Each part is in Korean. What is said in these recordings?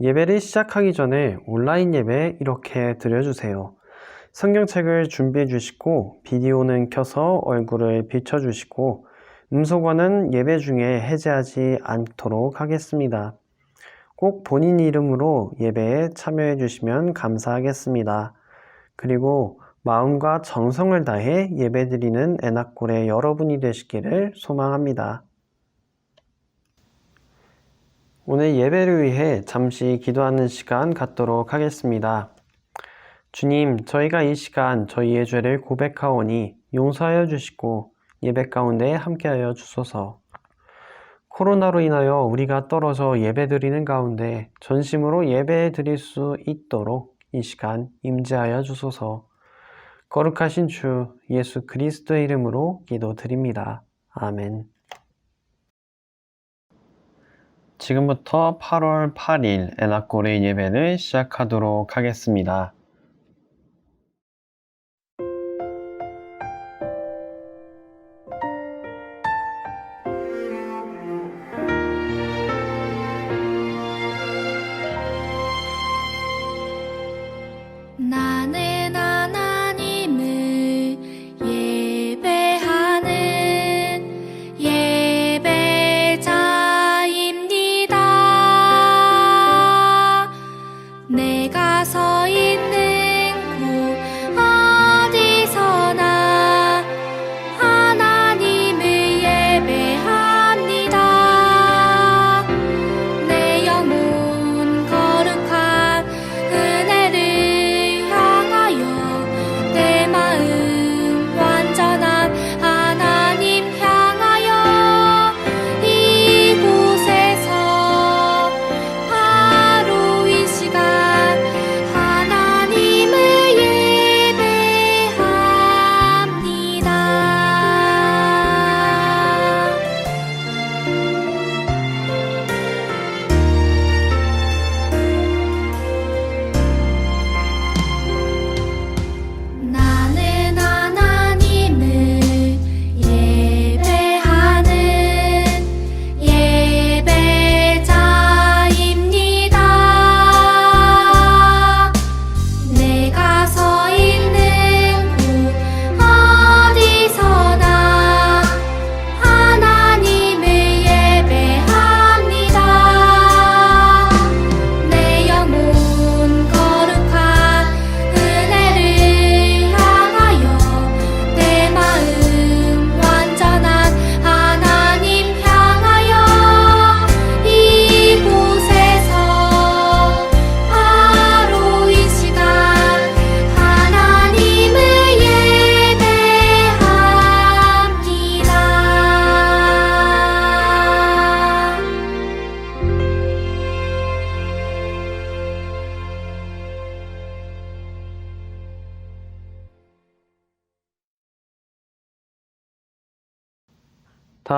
예배를 시작하기 전에 온라인 예배 이렇게 드려주세요. 성경책을 준비해 주시고 비디오는 켜서 얼굴을 비춰 주시고 음소거는 예배 중에 해제하지 않도록 하겠습니다. 꼭 본인 이름으로 예배에 참여해 주시면 감사하겠습니다. 그리고 마음과 정성을 다해 예배드리는 애낙골의 여러분이 되시기를 소망합니다. 오늘 예배를 위해 잠시 기도하는 시간 갖도록 하겠습니다. 주님, 저희가 이 시간 저희의 죄를 고백하오니 용서하여 주시고 예배 가운데 함께하여 주소서. 코로나로 인하여 우리가 떨어져 예배 드리는 가운데 전심으로 예배 드릴 수 있도록 이 시간 임재하여 주소서. 거룩하신 주 예수 그리스도의 이름으로 기도드립니다. 아멘. 지금부터 8월 8일 에나골의 예배를 시작하도록 하겠습니다.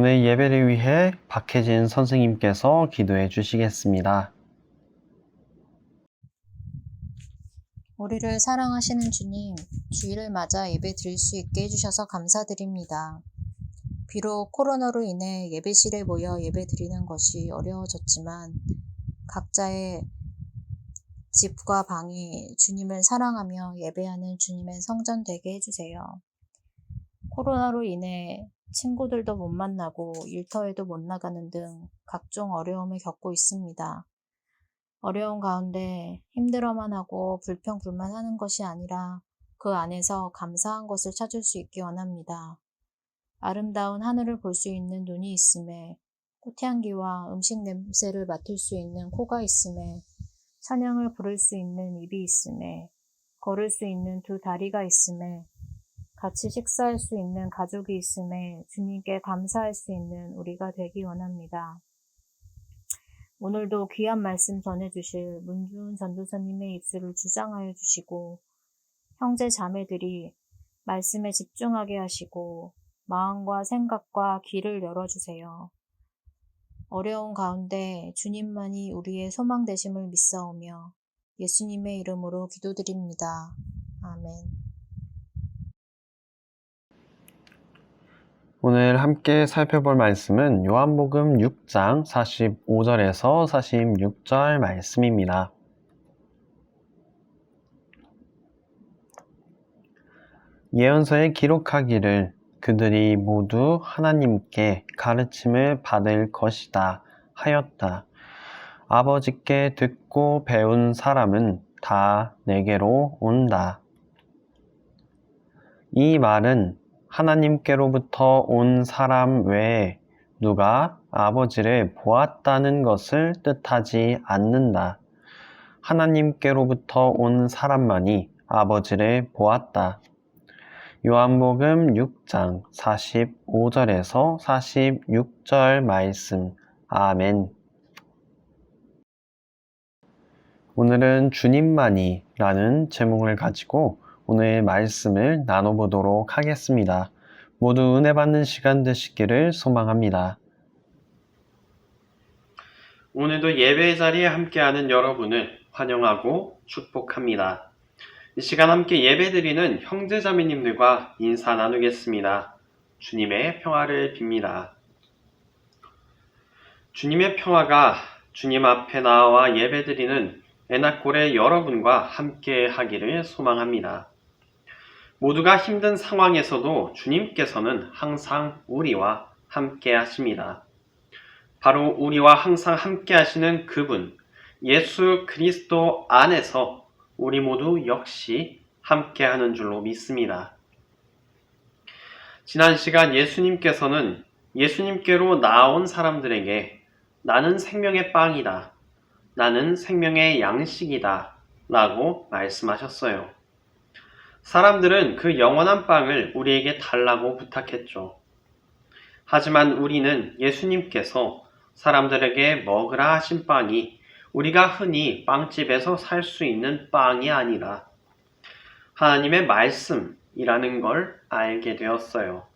오늘 예배를 위해 박혜진 선생님께서 기도해 주시겠습니다. 우리를 사랑하시는 주님, 주일을 맞아 예배 드릴 수 있게 해주셔서 감사드립니다. 비록 코로나로 인해 예배실에 모여 예배 드리는 것이 어려워졌지만 각자의 집과 방이 주님을 사랑하며 예배하는 주님의 성전 되게 해주세요. 코로나로 인해 친구들도 못 만나고 일터에도 못 나가는 등 각종 어려움을 겪고 있습니다. 어려운 가운데 힘들어만 하고 불평불만 하는 것이 아니라 그 안에서 감사한 것을 찾을 수 있기 원합니다. 아름다운 하늘을 볼 수 있는 눈이 있음에 꽃향기와 음식 냄새를 맡을 수 있는 코가 있음에 찬양을 부를 수 있는 입이 있음에 걸을 수 있는 두 다리가 있음에 같이 식사할 수 있는 가족이 있음에 주님께 감사할 수 있는 우리가 되기 원합니다. 오늘도 귀한 말씀 전해주실 문주은 전도사님의 입술을 주장하여 주시고 형제 자매들이 말씀에 집중하게 하시고 마음과 생각과 귀를 열어주세요. 어려운 가운데 주님만이 우리의 소망 되심을 믿사오며 예수님의 이름으로 기도드립니다. 아멘. 오늘 함께 살펴볼 말씀은 요한복음 6장 45절에서 46절 말씀입니다. 예언서에 기록하기를 그들이 모두 하나님께 가르침을 받을 것이다 하였다. 아버지께 듣고 배운 사람은 다 내게로 온다. 이 말은 하나님께로부터 온 사람 외에 누가 아버지를 보았다는 것을 뜻하지 않는다. 하나님께로부터 온 사람만이 아버지를 보았다. 요한복음 6장 45절에서 46절 말씀. 아멘. 오늘은 주님만이 라는 제목을 가지고 오늘 말씀을 나눠보도록 하겠습니다. 모두 은혜 받는 시간 되시기를 소망합니다. 오늘도 예배 자리에 함께하는 여러분을 환영하고 축복합니다. 이 시간 함께 예배드리는 형제자매님들과 인사 나누겠습니다. 주님의 평화를 빕니다. 주님의 평화가 주님 앞에 나와 예배드리는 애낙골의 여러분과 함께 하기를 소망합니다. 모두가 힘든 상황에서도 주님께서는 항상 우리와 함께 하십니다. 바로 우리와 항상 함께 하시는 그분, 예수 그리스도 안에서 우리 모두 역시 함께 하는 줄로 믿습니다. 지난 시간 예수님께서는 예수님께로 나온 사람들에게 나는 생명의 빵이다. 나는 생명의 양식이다. 라고 말씀하셨어요. 사람들은 그 영원한 빵을 우리에게 달라고 부탁했죠. 하지만 우리는 예수님께서 사람들에게 먹으라 하신 빵이 우리가 흔히 빵집에서 살 수 있는 빵이 아니라 하나님의 말씀이라는 걸 알게 되었어요.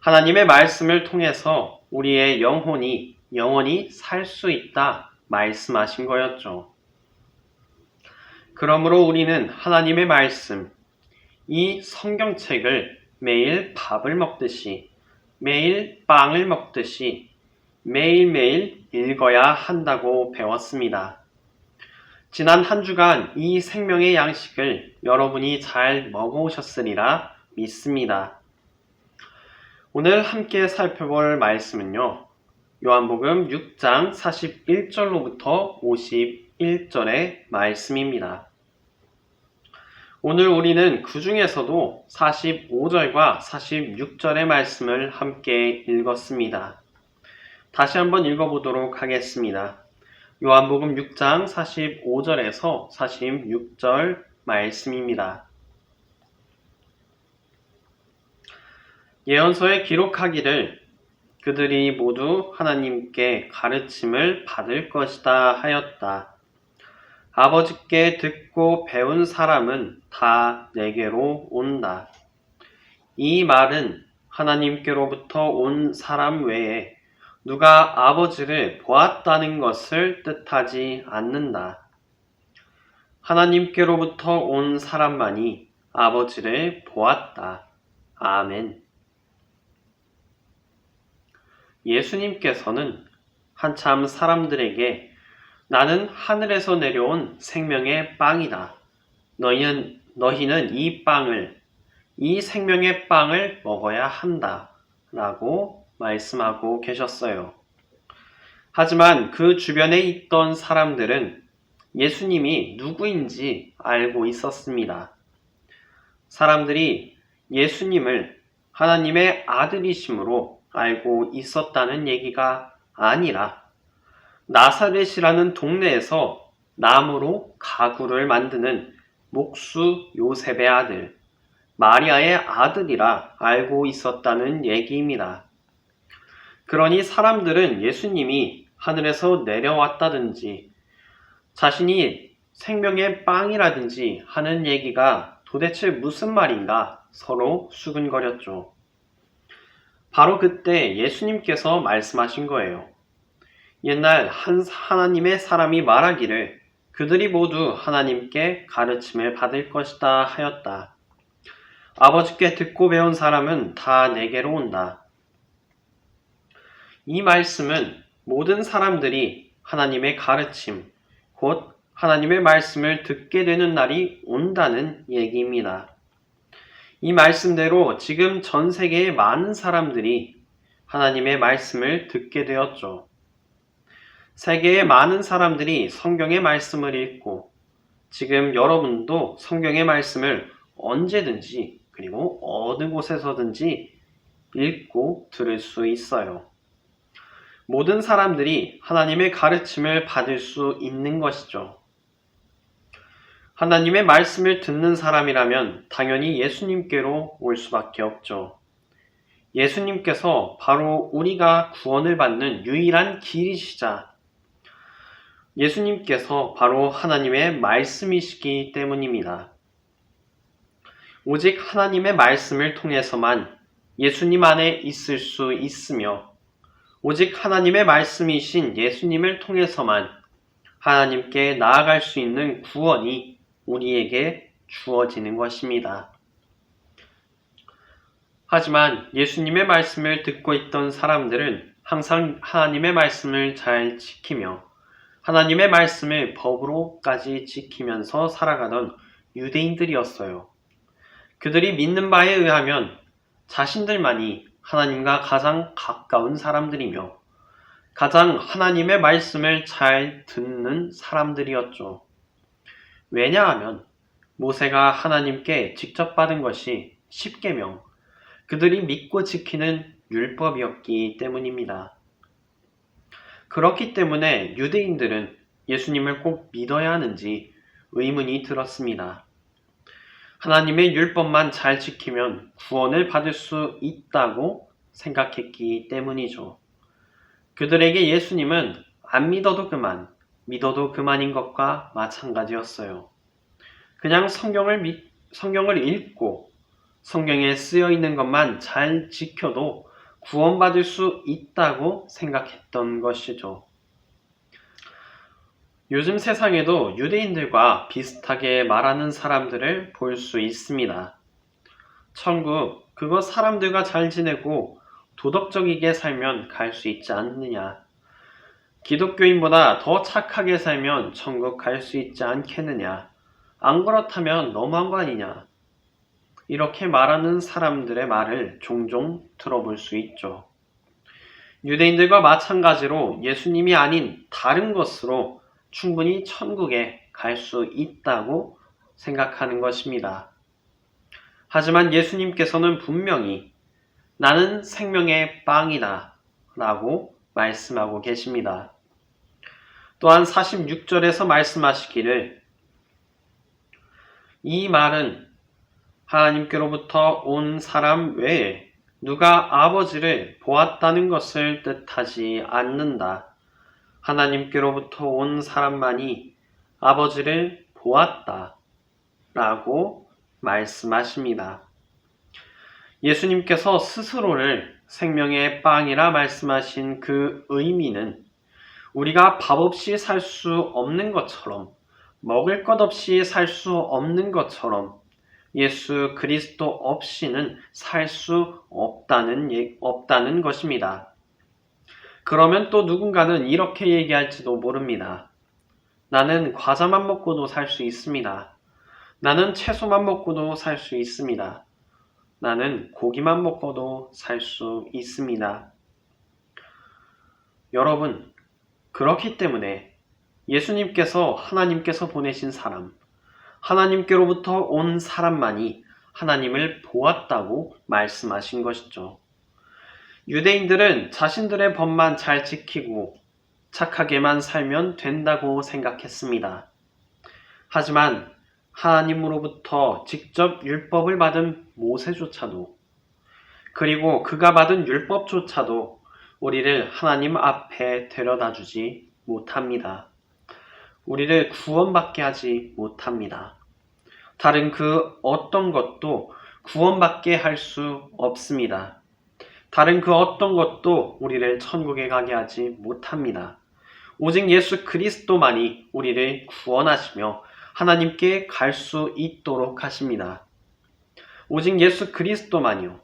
하나님의 말씀을 통해서 우리의 영혼이 영원히 살 수 있다 말씀하신 거였죠. 그러므로 우리는 하나님의 말씀, 이 성경책을 매일 밥을 먹듯이, 매일 빵을 먹듯이, 매일매일 읽어야 한다고 배웠습니다. 지난 한 주간 이 생명의 양식을 여러분이 잘 먹어오셨으리라 믿습니다. 오늘 함께 살펴볼 말씀은요. 요한복음 6장 41절로부터 51절의 말씀입니다. 오늘 우리는 그 중에서도 45절과 46절의 말씀을 함께 읽었습니다. 다시 한번 읽어보도록 하겠습니다. 요한복음 6장 45절에서 46절 말씀입니다. 예언서에 기록하기를 그들이 모두 하나님께 가르침을 받을 것이다 하였다. 아버지께 듣고 배운 사람은 다 내게로 온다. 이 말은 하나님께로부터 온 사람 외에 누가 아버지를 보았다는 것을 뜻하지 않는다. 하나님께로부터 온 사람만이 아버지를 보았다. 아멘. 예수님께서는 한참 사람들에게 나는 하늘에서 내려온 생명의 빵이다. 너희는, 너희는 이 빵을, 이 생명의 빵을 먹어야 한다. 라고 말씀하고 계셨어요. 하지만 그 주변에 있던 사람들은 예수님이 누구인지 알고 있었습니다. 사람들이 예수님을 하나님의 아들이심으로 알고 있었다는 얘기가 아니라 나사렛이라는 동네에서 나무로 가구를 만드는 목수 요셉의 아들 마리아의 아들이라 알고 있었다는 얘기입니다. 그러니 사람들은 예수님이 하늘에서 내려왔다든지 자신이 생명의 빵이라든지 하는 얘기가 도대체 무슨 말인가 서로 수근거렸죠. 바로 그때 예수님께서 말씀하신 거예요. 옛날 한 하나님의 사람이 말하기를 그들이 모두 하나님께 가르침을 받을 것이다 하였다. 아버지께 듣고 배운 사람은 다 내게로 온다. 이 말씀은 모든 사람들이 하나님의 가르침, 곧 하나님의 말씀을 듣게 되는 날이 온다는 얘기입니다. 이 말씀대로 지금 전 세계의 많은 사람들이 하나님의 말씀을 듣게 되었죠. 세계의 많은 사람들이 성경의 말씀을 읽고 지금 여러분도 성경의 말씀을 언제든지 그리고 어느 곳에서든지 읽고 들을 수 있어요. 모든 사람들이 하나님의 가르침을 받을 수 있는 것이죠. 하나님의 말씀을 듣는 사람이라면 당연히 예수님께로 올 수밖에 없죠. 예수님께서 바로 우리가 구원을 받는 유일한 길이시자 예수님께서 바로 하나님의 말씀이시기 때문입니다. 오직 하나님의 말씀을 통해서만 예수님 안에 있을 수 있으며 오직 하나님의 말씀이신 예수님을 통해서만 하나님께 나아갈 수 있는 구원이 우리에게 주어지는 것입니다. 하지만 예수님의 말씀을 듣고 있던 사람들은 항상 하나님의 말씀을 잘 지키며 하나님의 말씀을 법으로까지 지키면서 살아가던 유대인들이었어요. 그들이 믿는 바에 의하면 자신들만이 하나님과 가장 가까운 사람들이며 가장 하나님의 말씀을 잘 듣는 사람들이었죠. 왜냐하면 모세가 하나님께 직접 받은 것이 십계명, 그들이 믿고 지키는 율법이었기 때문입니다. 그렇기 때문에 유대인들은 예수님을 꼭 믿어야 하는지 의문이 들었습니다. 하나님의 율법만 잘 지키면 구원을 받을 수 있다고 생각했기 때문이죠. 그들에게 예수님은 안 믿어도 그만, 믿어도 그만인 것과 마찬가지였어요. 그냥 성경을 믿, 성경을 읽고 성경에 쓰여 있는 것만 잘 지켜도 구원받을 수 있다고 생각했던 것이죠. 요즘 세상에도 유대인들과 비슷하게 말하는 사람들을 볼 수 있습니다. 천국, 그거 사람들과 잘 지내고 도덕적이게 살면 갈 수 있지 않느냐. 기독교인보다 더 착하게 살면 천국 갈 수 있지 않겠느냐. 안 그렇다면 너무한 거 아니냐. 이렇게 말하는 사람들의 말을 종종 들어볼 수 있죠. 유대인들과 마찬가지로 예수님이 아닌 다른 것으로 충분히 천국에 갈 수 있다고 생각하는 것입니다. 하지만 예수님께서는 분명히 나는 생명의 빵이다 라고 말씀하고 계십니다. 또한 46절에서 말씀하시기를 이 말은 하나님께로부터 온 사람 외에 누가 아버지를 보았다는 것을 뜻하지 않는다. 하나님께로부터 온 사람만이 아버지를 보았다. 라고 말씀하십니다. 예수님께서 스스로를 생명의 빵이라 말씀하신 그 의미는 우리가 밥 없이 살 수 없는 것처럼 먹을 것 없이 살 수 없는 것처럼 예수 그리스도 없이는 살 수 없다는, 예- 없다는 것입니다. 그러면 또 누군가는 이렇게 얘기할지도 모릅니다. 나는 과자만 먹고도 살 수 있습니다. 나는 채소만 먹고도 살 수 있습니다. 나는 고기만 먹고도 살 수 있습니다. 여러분, 그렇기 때문에 예수님께서 하나님께서 보내신 사람, 하나님께로부터 온 사람만이 하나님을 보았다고 말씀하신 것이죠. 유대인들은 자신들의 법만 잘 지키고 착하게만 살면 된다고 생각했습니다. 하지만 하나님으로부터 직접 율법을 받은 모세조차도 그리고 그가 받은 율법조차도 우리를 하나님 앞에 데려다 주지 못합니다. 우리를 구원받게 하지 못합니다. 다른 그 어떤 것도 구원받게 할 수 없습니다. 다른 그 어떤 것도 우리를 천국에 가게 하지 못합니다. 오직 예수 그리스도만이 우리를 구원하시며 하나님께 갈 수 있도록 하십니다. 오직 예수 그리스도만이요.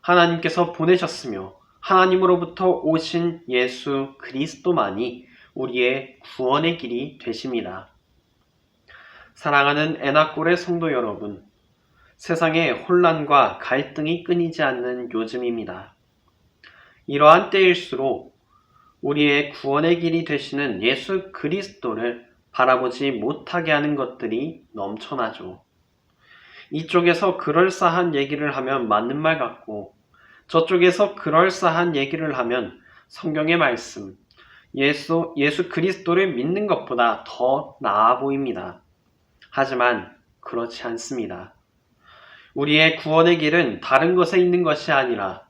하나님께서 보내셨으며 하나님으로부터 오신 예수 그리스도만이 우리의 구원의 길이 되십니다. 사랑하는 에나골의 성도 여러분, 세상에 혼란과 갈등이 끊이지 않는 요즘입니다. 이러한 때일수록 우리의 구원의 길이 되시는 예수 그리스도를 바라보지 못하게 하는 것들이 넘쳐나죠. 이쪽에서 그럴싸한 얘기를 하면 맞는 말 같고 저쪽에서 그럴싸한 얘기를 하면 성경의 말씀, 예수, 예수 그리스도를 믿는 것보다 더 나아 보입니다. 하지만 그렇지 않습니다. 우리의 구원의 길은 다른 것에 있는 것이 아니라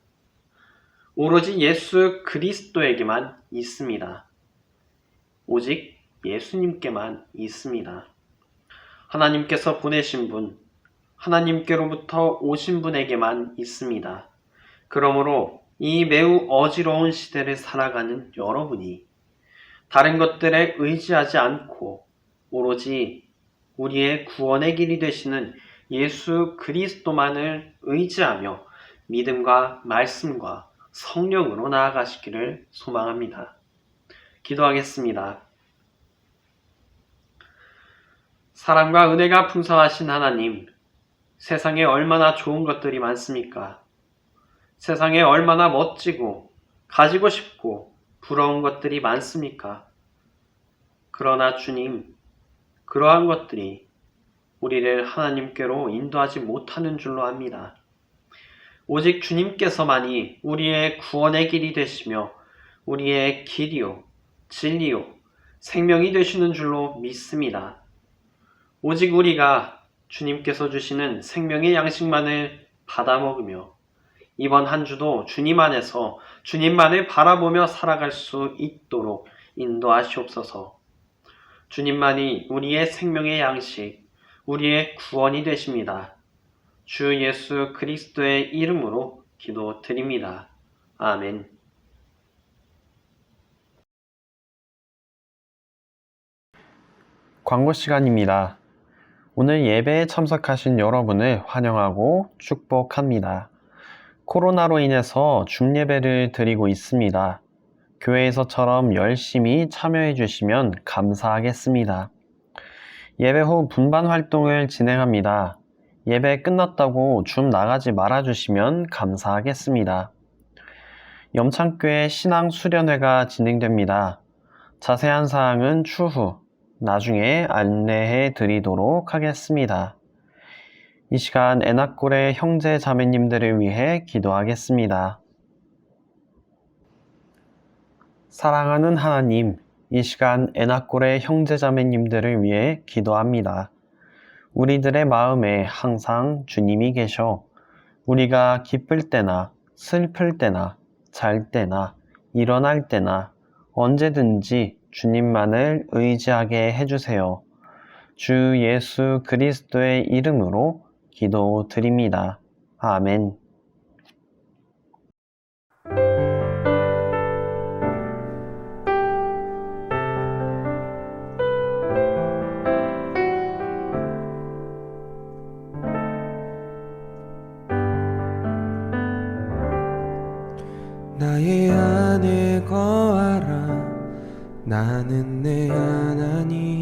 오로지 예수 그리스도에게만 있습니다. 오직 예수님께만 있습니다. 하나님께서 보내신 분, 하나님께로부터 오신 분에게만 있습니다. 그러므로 이 매우 어지러운 시대를 살아가는 여러분이 다른 것들에 의지하지 않고 오로지 우리의 구원의 길이 되시는 예수 그리스도만을 의지하며 믿음과 말씀과 성령으로 나아가시기를 소망합니다. 기도하겠습니다. 사랑과 은혜가 풍성하신 하나님, 세상에 얼마나 좋은 것들이 많습니까? 세상에 얼마나 멋지고 가지고 싶고 부러운 것들이 많습니까? 그러나 주님, 그러한 것들이 우리를 하나님께로 인도하지 못하는 줄로 압니다. 오직 주님께서만이 우리의 구원의 길이 되시며 우리의 길이요, 진리요, 생명이 되시는 줄로 믿습니다. 오직 우리가 주님께서 주시는 생명의 양식만을 받아 먹으며 이번 한 주도 주님 안에서 주님만을 바라보며 살아갈 수 있도록 인도하시옵소서. 주님만이 우리의 생명의 양식, 우리의 구원이 되십니다. 주 예수 그리스도의 이름으로 기도드립니다. 아멘. 광고 시간입니다. 오늘 예배에 참석하신 여러분을 환영하고 축복합니다. 코로나로 인해서 중예배를 드리고 있습니다. 교회에서처럼 열심히 참여해 주시면 감사하겠습니다. 예배 후 분반 활동을 진행합니다. 예배 끝났다고 줌 나가지 말아 주시면 감사하겠습니다. 염창교회 신앙 수련회가 진행됩니다. 자세한 사항은 추후 나중에 안내해 드리도록 하겠습니다. 이 시간 애낙골의 형제 자매님들을 위해 기도하겠습니다. 사랑하는 하나님, 이 시간 애낙골의 형제 자매님들을 위해 기도합니다. 우리들의 마음에 항상 주님이 계셔 우리가 기쁠 때나 슬플 때나 잘 때나 일어날 때나 언제든지 주님만을 의지하게 해주세요. 주 예수 그리스도의 이름으로 기도드립니다. 아멘. 나의 안에 거하라 나는 내 하나님이니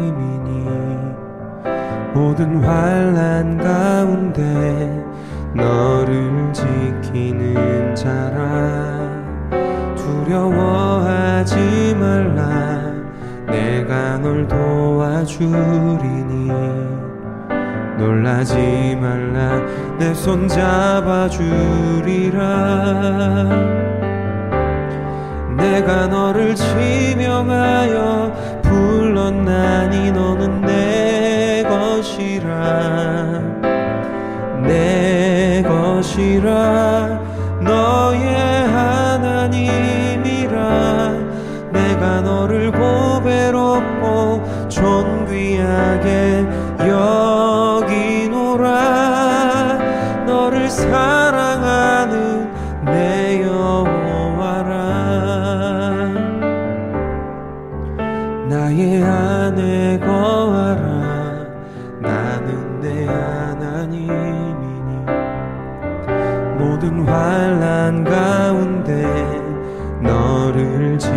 모든 환란 가운데 너를 지키는 자라. 두려워하지 말라. 내가 널 도와주리니. 놀라지 말라. 내 손 잡아주리라. 내가 너를 지명하여 불렀나니 너는 내 것이라. 내 것이라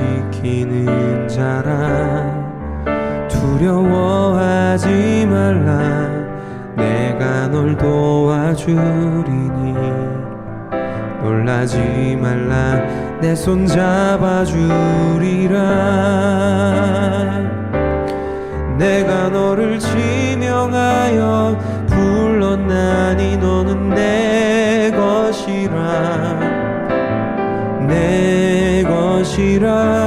지키는 자라. 두려워하지 말라. 내가 널 도와주리니. 놀라지 말라. 내 손 잡아주리라. 내가 너를 지명하여 불렀나니 너는 내 것이라. 내 것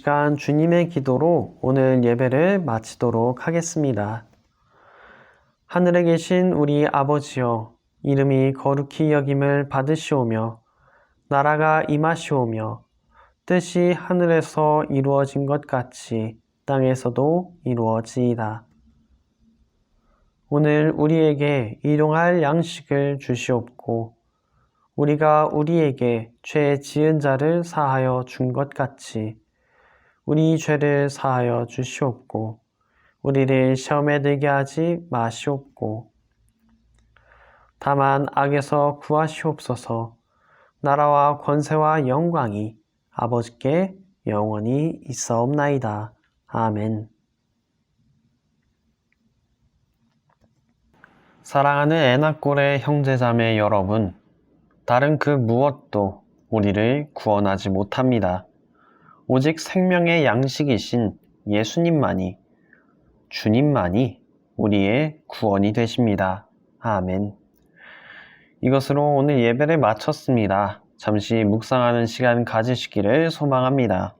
시간 주님의 기도로 오늘 예배를 마치도록 하겠습니다. 하늘에 계신 우리 아버지여, 이름이 거룩히 여김을 받으시오며, 나라가 임하시오며, 뜻이 하늘에서 이루어진 것 같이 땅에서도 이루어지이다. 오늘 우리에게 일용할 양식을 주시옵고, 우리가 우리에게 죄 지은 자를 사하여 준 것 같이 우리 죄를 사하여 주시옵고 우리를 시험에 들게 하지 마시옵고 다만 악에서 구하시옵소서 나라와 권세와 영광이 아버지께 영원히 있사옵나이다. 아멘. 사랑하는 애나꼴의 형제자매 여러분, 다른 그 무엇도 우리를 구원하지 못합니다. 오직 생명의 양식이신 예수님만이, 주님만이 우리의 구원이 되십니다. 아멘. 이것으로 오늘 예배를 마쳤습니다. 잠시 묵상하는 시간 가지시기를 소망합니다.